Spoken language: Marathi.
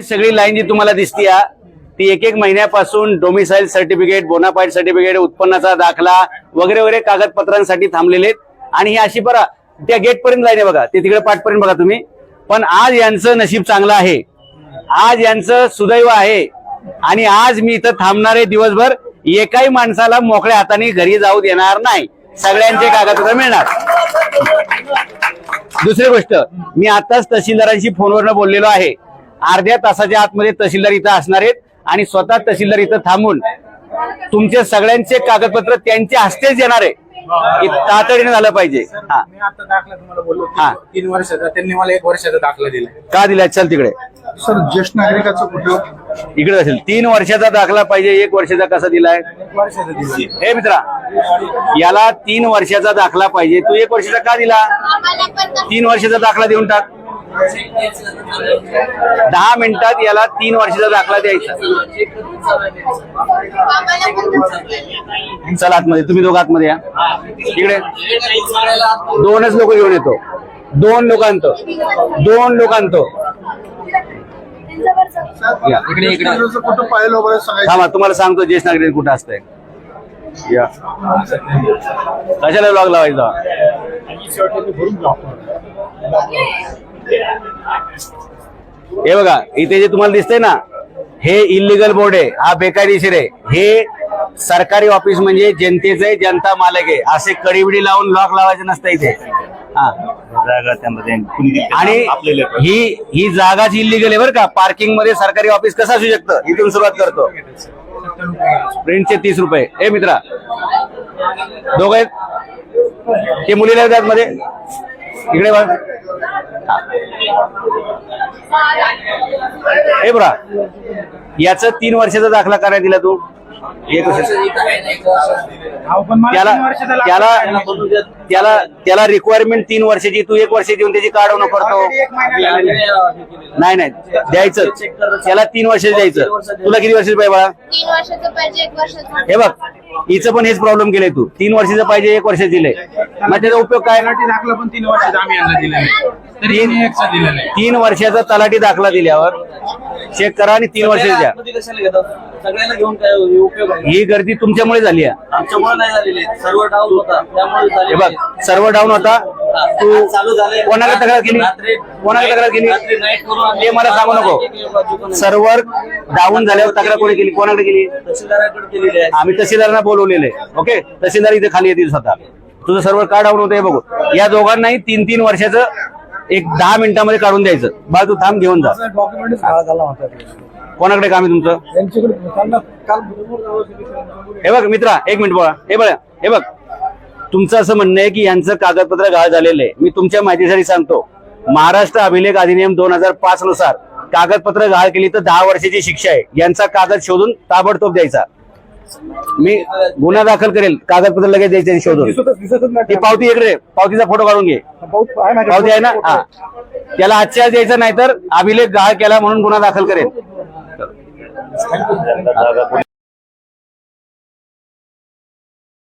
ही सगळी लाईन जी तुम्हाला दिसती ती एक एक महिन्यापासून डोमिसाईल सर्टिफिकेट बोनाफाईड सर्टिफिकेट उत्पन्नाचा दाखला वगैरे वगैरे कागदपत्रांसाठी थांबलेले आहेत. आणि ही अशी बरा त्या गेट पर्यंत लाईन आहे बघा ते तिकडे पाठपर्यंत बघा तुम्ही. पण आज यांचं नशीब चांगलं आहे. आज यांचं सुदैव आहे. आणि आज मी इथं थांबणारे दिवसभर एकाही माणसाला मोकळ्या हाताने घरी जाऊ देणार नाही. सगळ्यांचे कागदपत्र मिळणार. दुसरी गोष्ट मी आताच तहसीलदारांशी फोनवरनं बोललेलो आहे. अर्ध्या तासाच्या आतमध्ये तहसीलदार इथं असणार आहेत आणि स्वतः तहसीलदार इथं थांबून तुमचे सगळ्यांचे कागदपत्र त्यांच्या हस्तेच येणार आहे. तातडीने झालं पाहिजे. हा. मी आता दाखला तुम्हाला बोललो हा. तीन वर्षाचा त्यांनी मला एक वर्षाचा दाखला दिला. का दिलाय चल तिकडे. सर ज्येष्ठ नागरिकाचं कुठं इकडे असेल. तीन वर्षाचा दाखला पाहिजे एक वर्षाचा कसा दिलाय? वर्षाचा दिला. हे मित्रा याला तीन वर्षाचा दाखला पाहिजे. तू एक वर्षाचा का दिला? तीन वर्षाचा दाखला देऊन टाक. दहा मिनिटात याला तीन वर्षाचा दाखला द्यायचा. चला आतमध्ये तुम्ही दोघं आतमध्ये या. इकडे. दोनच लोक घेऊन येतो. दोन लोकांतो. दोन लोकांतो. थांबा तुम्हाला सांगतो ज्येष्ठ नागरिक कुठं असतंय. या. कशाला लॉग लावायचा? हे बघा इथे जे तुम्हाला दिसतंय ना हे इलिगल बोर्ड आहे हा बेकायदेशीर आहे. हे सरकारी ऑफिस म्हणजे जनतेचं जनता मालक आहे. असे कडीबिडी लावून लॉक लावायचे नसतं इथे. हा. आणि ही ही जागाच इलिगल आहे बरं का. पार्किंगमध्ये सरकारी ऑफिस कसं असू शकतं? इथून सुरुवात करतो. प्रिंटचे तीस रुपये. ए मित्रा. दोघ आहेत? ते मुलीला मध्ये. इकडे बघ. हे बरा. याच तीन वर्षाचा दाखला करायला दिला तू. वर्षाचा त्याला वर्षाचा त्याला. त्याला त्याला रिक्वायरमेंट तीन वर्षाची तू एक वर्ष देऊन त्याची काढवणं करतो. नाही नाही द्यायचं. त्याला तीन वर्ष द्यायचं. तुला किती वर्षाचं पाहिजे बाळा? तीन वर्षाचं पाहिजे एक वर्षाचं हे बघ हिचं पण हेच प्रॉब्लेम केलंय तू. तीन वर्षाचं पाहिजे एक वर्ष दिलंय. मग त्याचा उपयोग काय? तलाठी दाखला पण तीन वर्षाचा आम्ही यांना दिला दिला नाही तीन वर्षाचा तलाठी दाखला दिल्यावर चेक करा आणि तीन वर्ष द्या. सगळ्यांना घेऊन काय उपयोग आहे? ही गर्दी तुमच्यामुळे झाली आहे. आमच्यामुळे नाही झालेली सर्व डाऊन होता. त्यामुळे हे बघ सर्व डाऊन होता. तू चालू झाले कोणाला तक्रार केली? रात्री कोणाला तक्रार केली? नाईट करून ते मला सांगू नको. सर्व्हर डाऊन झाल्यावर तक्रार कोणी केली? कोणाकडे केली? तहसीलदाराकडे केलेली आहे. आम्ही तहसीलदारांना बोलवलेले ओके तहसीलदार इथे खाली येतील स्वतः. तुझं सर्व्हर का डाऊन होतं हे बघू. या दोघांनाही तीन तीन वर्षाचं एक दहा मिनिटामध्ये काढून द्यायचं. बा तू थांब घेऊन जा. डॉक्युमेंटच काळा झाला होता. कोणाकडे काम आहे तुमचं? त्यांच्याकडे त्यांना काल हे बघ मित्रा एक मिनिट बघा हे बघा हे बघ. तुमचं असं म्हणणं आहे की यांचं कागदपत्र गाळ झालेलं आहे. मी तुमच्या माहितीसाठी सांगतो. महाराष्ट्र अभिलेख अधिनियम दोन हजार पाच नुसार कागदपत्र गाळ केली तर दहा वर्षाची शिक्षा आहे. यांचा कागद शोधून ताबडतोब द्यायचा. मी गुन्हा दाखल करेल. कागदपत्र लगेच द्यायचे शोधून. दिसतच दिसतच ती नाही पावती इकडे पावतीचा फोटो काढून घे. पाऊस आहे माझ्याकडे. पावती आहे ना? हा. त्याला आजच्या आज द्यायचं नाही तर अभिलेख गाळ केला म्हणून गुन्हा दाखल करेल. Yeah.